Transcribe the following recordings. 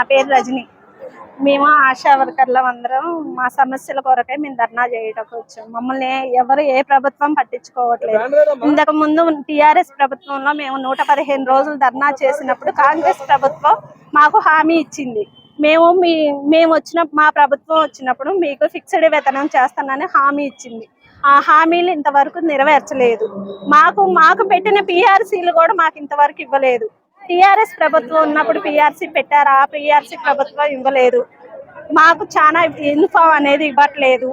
నా పేరు రజని. మేము ఆశా వర్కర్లం అందరం మా సమస్యల కొరకే మేము ధర్నా చేయటం వచ్చాం. మమ్మల్ని ఎవరు ఏ ప్రభుత్వం పట్టించుకోవట్లేదు. ఇంతకు ముందు టిఆర్ఎస్ ప్రభుత్వంలో మేము నూట పదిహేను రోజులు ధర్నా చేసినప్పుడు కాంగ్రెస్ ప్రభుత్వం మాకు హామీ ఇచ్చింది. మేము మీ మేము వచ్చిన మా ప్రభుత్వం వచ్చినప్పుడు మీకు ఫిక్స్డ్ వేతనం చేస్తానని హామీ ఇచ్చింది. ఆ హామీలు ఇంతవరకు నెరవేర్చలేదు. మాకు మాకు పెట్టిన పిఆర్సీలు కూడా మాకు ఇంతవరకు ఇవ్వలేదు. టిఆర్ఎస్ ప్రభుత్వం ఉన్నప్పుడు పిఆర్సీ పెట్టారు? ఆ పిఆర్సీ ప్రభుత్వం ఇవ్వలేదు. మాకు చాలా యూనిఫామ్ అనేది ఇవ్వట్లేదు.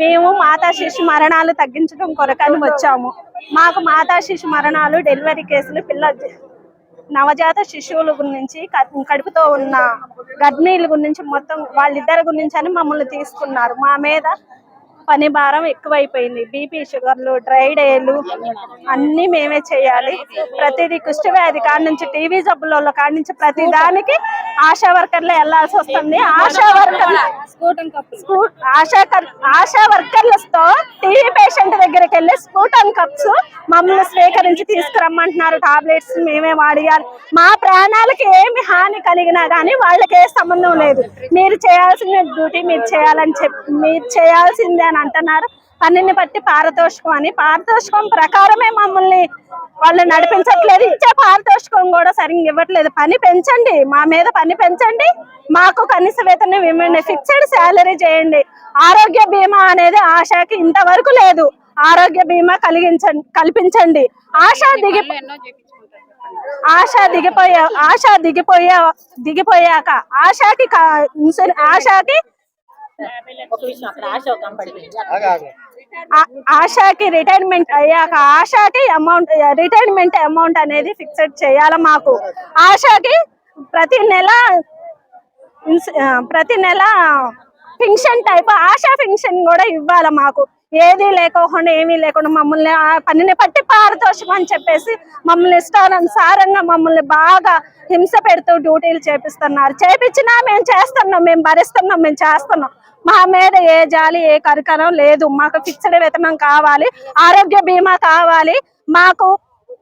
మేము మాతా శిశు మరణాలు తగ్గించడం కొరకని వచ్చాము. మాకు మాతా శిశు మరణాలు డెలివరీ కేసులు పిల్ల నవజాత శిశువుల గురించి కడుపుతో ఉన్న గర్భిణీల గురించి మొత్తం వాళ్ళిద్దరి గురించి అని మమ్మల్ని తీసుకున్నారు. మా మీద పని భారం ఎక్కువైపోయింది. బీపీ షుగర్లు డ్రై డేలు అన్నీ మేమే చేయాలి. ప్రతిదీ కుష్టి వ్యాధి కాడి నుంచి టీవీ జబ్బుల కాడి నుంచి ప్రతి దానికి ఆశా వర్కర్లు వెళ్ళాల్సి వస్తుంది. ఆశా వర్కర్లు స్కూ- ఆశా ఆశా వర్కర్లతో టీవీ పేషెంట్ దగ్గరికి వెళ్ళి స్కూటన్ కప్స్ మమ్మల్ని స్వీకరించి తీసుకురమ్మంటున్నారు. టాబ్లెట్స్ మేమే వాడియాలి. మా ప్రాణాలకి ఏమి హాని కలిగినా కానీ వాళ్ళకి ఏ సంబంధం లేదు. మీరు చేయాల్సిన డ్యూటీ మీరు చేయాలని చెప్పి మీరు చేయాల్సిందే అని అంటున్నారు. పనిని బట్టి పారితోషికం అని. పారితోషికం ప్రకారమే మమ్మల్ని వాళ్ళు నడిపించట్లేదు. ఇచ్చే పారితోషికం కూడా సరిగ్గా ఇవ్వట్లేదు. పని పెంచండి. మా మీద పని పెంచండి. మాకు కనీస వేతనం ఇవ్వండి. ఫిక్స్డ్ శాలరీ చేయండి. ఆరోగ్య బీమా అనేది ఆశాకి ఇంతవరకు లేదు. ఆరోగ్య బీమా కలిగించండి కల్పించండి. ఆశా దిగి ఆశ దిగిపోయా ఆశ దిగిపోయా దిగిపోయాక ఆశాకి కా- ఆశాకి ఆశాకి రిటైర్మెంట్ అయ్యాక ఆశాకి అమౌంట్ రిటైర్మెంట్ అమౌంట్ అనేది ఫిక్స్డ్ చేయాలి మాకు. ఆశాకి ప్రతి నెల ప్రతి నెల ఫింక్షన్ టైప్ ఆశా ఫింక్షన్ కూడా ఇవ్వాలి మాకు. ఏది లేకోకుండా ఏమీ లేకుండా మమ్మల్ని ఆ పనిని పట్టి పారితోషికం అని చెప్పేసి మమ్మల్ని ఇష్టానుసారంగా మమ్మల్ని బాగా హింస పెడుతూ డ్యూటీలు చేపిస్తున్నారు. చేపించినా మేము చేస్తున్నాం మేము భరిస్తున్నాం మేము చేస్తున్నాం. మా మీద ఏ జాలి ఏ కరికరం లేదు. మాకు ఫిక్స్డ్ వేతనం కావాలి ఆరోగ్య బీమా కావాలి. మాకు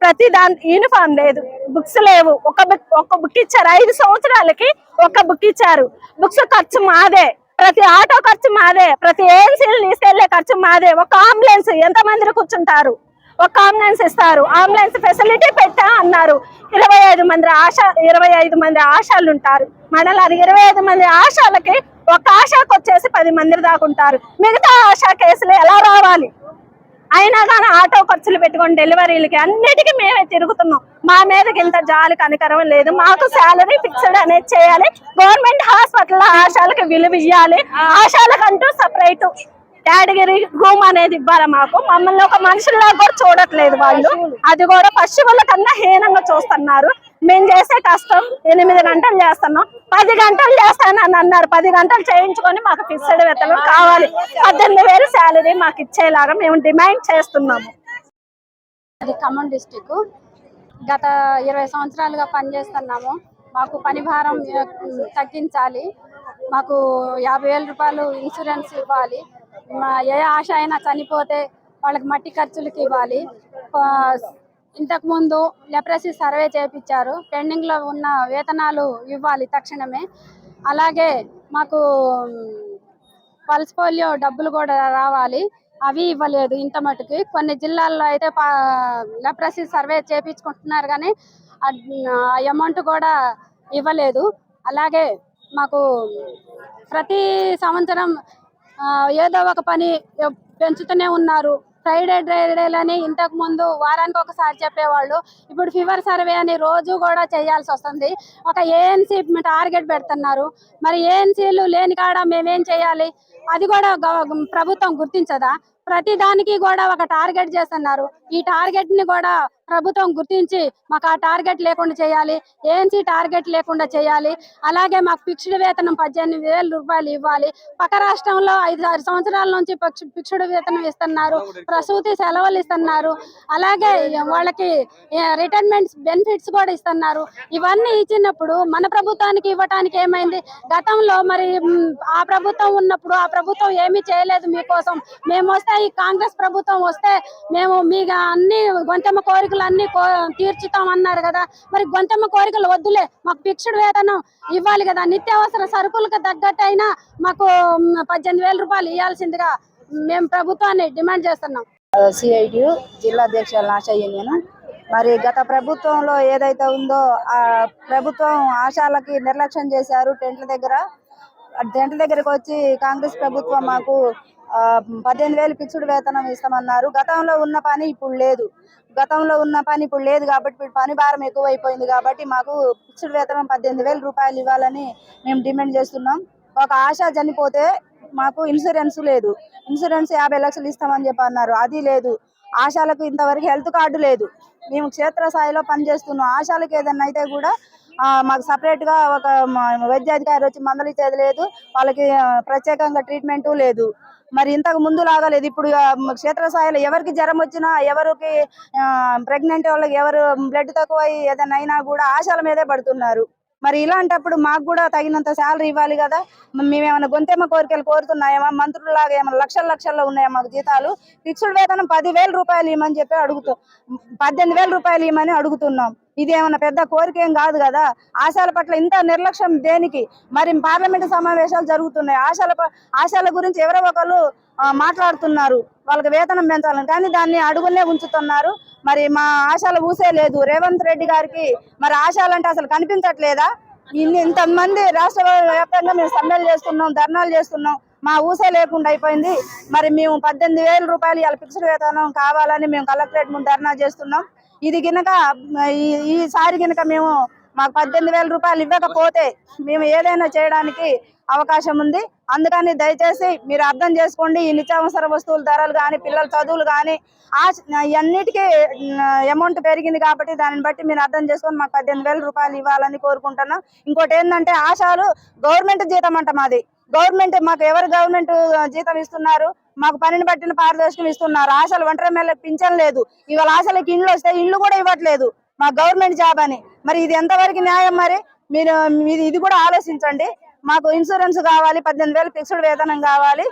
ప్రతి దాని యూనిఫామ్ లేదు. బుక్స్ లేవు. ఒక బుక్ ఒక బుక్ ఇచ్చారు. ఐదు సంవత్సరాలకి ఒక బుక్ ఇచ్చారు. బుక్స్ ఖర్చు మాదే. ప్రతి ఆటో ఖర్చు మాదే ప్రతి ఏఎన్సీలు తీసుకెళ్ళే ఖర్చు మాదే. ఒక అంబులెన్స్ ఎంత మంది కూర్చుంటారు? ఒక అంబులెన్స్ ఇస్తారు. అంబులెన్స్ ఫెసిలిటీ పెట్టా అన్నారు. ఇరవై ఐదు మంది ఆశ ఇరవై ఐదు మంది ఆశాలు ఉంటారు మండలాలు ఇరవై ఐదు మంది ఆశాలకి ఒక ఆశాకు వచ్చేసి పది మంది దాకా ఉంటారు మిగతా ఆశా కేసులు ఎలా రావాలి? అయినా కానీ ఆటో ఖర్చులు పెట్టుకొని డెలివరీలకి అన్నిటికీ మేమే తిరుగుతున్నాం. మా మీదకి ఇంత జాలి కనికరం లేదు. మాకు శాలరీ ఫిక్స్డ్ అనేది చేయాలి. గవర్నమెంట్ హాస్పిటల్ ఆశాలకు విలువ ఇవ్వాలి ఆశాలకంటూ సపరేట్ కేటగిరీ రూమ్ అనేది ఇవ్వాలి మాకు. మమ్మల్ని ఒక మనుషుల్లా కూడా చూడట్లేదు వాళ్ళు. అది కూడా పశువుల కన్నా హీనంగా చూస్తున్నారు. మేము చేసే కష్టం ఎనిమిది గంటలు చేస్తున్నాం. పది గంటలు చేస్తానని అన్నారు. పది గంటలు చేయించుకొని మాకు ఫిక్స్డ్ వేతనం కావాలి. పద్దెనిమిది వేలు శాలరీ మాకు ఇచ్చేలాగా మేము డిమాండ్ చేస్తున్నాము. అది ఖమ్మం డిస్టిక్ గత ఇరవై సంవత్సరాలుగా పనిచేస్తున్నాము. మాకు పని భారం తగ్గించాలి. మాకు యాభై వేల రూపాయలు ఇన్సూరెన్స్ ఇవ్వాలి. మా ఏ ఆశ అయినా చనిపోతే వాళ్ళకి మట్టి ఖర్చులకి ఇవ్వాలి. ఇంతకుముందు లెప్రసీ సర్వే చేయించారు పెండింగ్లో ఉన్న వేతనాలు ఇవ్వాలి తక్షణమే. అలాగే మాకు పల్స్ పోలియో డబ్బులు కూడా రావాలి. అవి ఇవ్వలేదు ఇంత మటుకి. కొన్ని జిల్లాల్లో అయితే లెప్రసీ సర్వే చేయించుకుంటున్నారు కానీ ఆ అమౌంట్ కూడా ఇవ్వలేదు. అలాగే మాకు ప్రతి సంవత్సరం ఏదో ఒక పని పెంచుతూనే ఉన్నారు. ఫ్రైడే డ్రైడేలని ఇంతకు ముందు వారానికి ఒకసారి చెప్పేవాళ్ళు. ఇప్పుడు ఫీవర్ సర్వే అని రోజు కూడా చేయాల్సి వస్తుంది. ఒక ఏఎన్సీ టార్గెట్ పెడుతున్నారు. మరి ఏఎన్సీలు లేని కాడ మేమేం చేయాలి? అది కూడా ప్రభుత్వం గుర్తించదా? ప్రతి దానికి కూడా ఒక టార్గెట్ చేస్తున్నారు. ఈ టార్గెట్ని కూడా ప్రభుత్వం గుర్తించి మాకు ఆ టార్గెట్ లేకుండా చేయాలి ఏఎన్సీ టార్గెట్ లేకుండా చేయాలి. అలాగే మాకు ఫిక్స్డ్ వేతనం పద్దెనిమిది వేల రూపాయలు ఇవ్వాలి. పక్క రాష్ట్రంలో ఐదు ఆరు సంవత్సరాల నుంచి ఫిక్స్డ్ వేతనం ఇస్తున్నారు ప్రసూతి సెలవులు ఇస్తున్నారు. అలాగే వాళ్ళకి రిటైర్మెంట్ బెనిఫిట్స్ కూడా ఇస్తున్నారు. ఇవన్నీ ఇచ్చినప్పుడు మన ప్రభుత్వానికి ఇవ్వటానికి ఏమైంది? గతంలో మరి ఆ ప్రభుత్వం ఉన్నప్పుడు ఆ ప్రభుత్వం ఏమీ చేయలేదు మీకోసం. మేము వస్తే ఈ కాంగ్రెస్ ప్రభుత్వం వస్తే మేము మీ అన్ని గొంతెమ్మ కోరికలు కోరికలు అన్ని తీర్చుతాం అన్నారు కదా. మరి గొంతమ్మ కోరికలు వద్దులే. మాకు భిక్షుడు వేతనం ఇవ్వాలి కదా. నిత్యావసర సరుకులకు తగ్గట్టయినా మాకు పద్దెనిమిది వేల రూపాయలు ఇవ్వాల్సిందిగా మేము ప్రభుత్వాన్ని డిమాండ్ చేస్తున్నాం. సిఐటి జిల్లా అధ్యక్షులు ఆశయ్య నేను. మరి గత ప్రభుత్వంలో ఏదైతే ఉందో ఆ ప్రభుత్వం ఆశాలకి నిర్లక్ష్యం చేశారు టెంట్ల దగ్గర. టెంట్ల దగ్గరకు వచ్చి కాంగ్రెస్ ప్రభుత్వం మాకు పద్దెనిమిది వేలు పిచ్చుడు వేతనం ఇస్తామన్నారు. గతంలో ఉన్న పని ఇప్పుడు లేదు. గతంలో ఉన్న పని ఇప్పుడు లేదు కాబట్టి పని భారం ఎక్కువైపోయింది కాబట్టి మాకు పిచ్చుడు వేతనం పద్దెనిమిది వేల రూపాయలు ఇవ్వాలని మేము డిమాండ్ చేస్తున్నాం. ఒక ఆశ చనిపోతే మాకు ఇన్సూరెన్స్ లేదు. ఇన్సూరెన్స్ యాభై లక్షలు ఇస్తామని చెప్పి అన్నారు అది లేదు. ఆశాలకు ఇంతవరకు హెల్త్ కార్డు లేదు. మేము క్షేత్రస్థాయిలో పనిచేస్తున్నాం. ఆశాలకు ఏదైనా అయితే కూడా మాకు సపరేట్గా గా ఒక వైద్యాధికారి వచ్చి మందలిచ్చేది లేదు. వాళ్ళకి ప్రత్యేకంగా ట్రీట్మెంట్ లేదు. మరి ఇంతకు ముందు లాగలేదు ఇప్పుడు క్షేత్రస్థాయిలో ఎవరికి జ్వరం వచ్చినా ఎవరికి ప్రెగ్నెంట్ వాళ్ళకి ఎవరు బ్లడ్ తక్కువ ఏదైనా అయినా కూడా ఆశల మీదే పడుతున్నారు. మరి ఇలాంటప్పుడు మాకు కూడా తగినంత శాలరీ ఇవ్వాలి కదా? మేమేమైనా గొంతెమ్మ కోరికలు కోరుతున్నాయేమా మంత్రులాగా ఏమైనా లక్షల లక్షల్లో ఉన్నాయా మాకు జీతాలు? ఫిక్స్డ్ వేతనం పదివేల రూపాయలు ఇవ్వమని చెప్పి అడుగుతూ పద్దెనిమిది వేల రూపాయలు ఇవ్వమని అడుగుతున్నాం. ఇది ఏమైనా పెద్ద కోరిక ఏం కాదు కదా? ఆశాల పట్ల ఇంత నిర్లక్ష్యం దేనికి? మరి పార్లమెంటు సమావేశాలు జరుగుతున్నాయి. ఆశాల ప- ఆశాల గురించి ఎవరో ఒకరు మాట్లాడుతున్నారు. వాళ్ళకి వేతనం పెంచాలని. కానీ దాన్ని అడుగునే ఉంచుతున్నారు. మరి మా ఆశలు ఊసే లేదు. రేవంత్ రెడ్డి గారికి మరి ఆశాలంటే అసలు కనిపించట్లేదా? ఇంతమంది రాష్ట్ర వ్యాప్తంగా మేము సమ్మెలు చేస్తున్నాం ధర్నాలు చేస్తున్నాం. మా ఊసే లేకుండా అయిపోయింది. మరి మేము పద్దెనిమిది వేల రూపాయలు ఇలా ఫిక్స్డ్ వేతనం కావాలని మేము కలెక్టరేట్ ముందు ధర్నా చేస్తున్నాం. ఇది గినక ఈ ఈసారి గినక మేము మాకు పద్దెనిమిది వేల రూపాయలు ఇవ్వకపోతే మేము ఏదైనా చేయడానికి అవకాశం ఉంది. అందుకని దయచేసి మీరు అర్థం చేసుకోండి. ఈ నిత్యావసర వస్తువుల ధరలు కానీ పిల్లల చదువులు కానీ ఆ అన్నిటికీ అమౌంట్ పెరిగింది కాబట్టి దానిని బట్టి మీరు అర్థం చేసుకొని మాకు పద్దెనిమిది వేల రూపాయలు ఇవ్వాలని కోరుకుంటున్నాం. ఇంకోటి ఏంటంటే ఆశాలు గవర్నమెంట్ జీతం అంట మాది. గవర్నమెంట్ మాకు ఎవరు గవర్నమెంట్ జీతం ఇస్తున్నారు? మాకు పనిని బట్టిన పారదర్శకం ఇస్తున్నారు. ఆశలు ఒంటరి ఎమ్మెల్యేకి పింఛన్ లేదు. ఇవాళ ఆశలకి ఇండ్లు వస్తే ఇండ్లు కూడా ఇవ్వట్లేదు. మా గవర్నమెంట్ జాబ్ అని. మరి ఇది ఎంతవరకు న్యాయం మరి? మీరు మీరు ఇది కూడా ఆలోచించండి. మాకు ఇన్సూరెన్స్ కావాలి పద్దెనిమిది వేలు ఫిక్స్డ్ వేతనం కావాలి.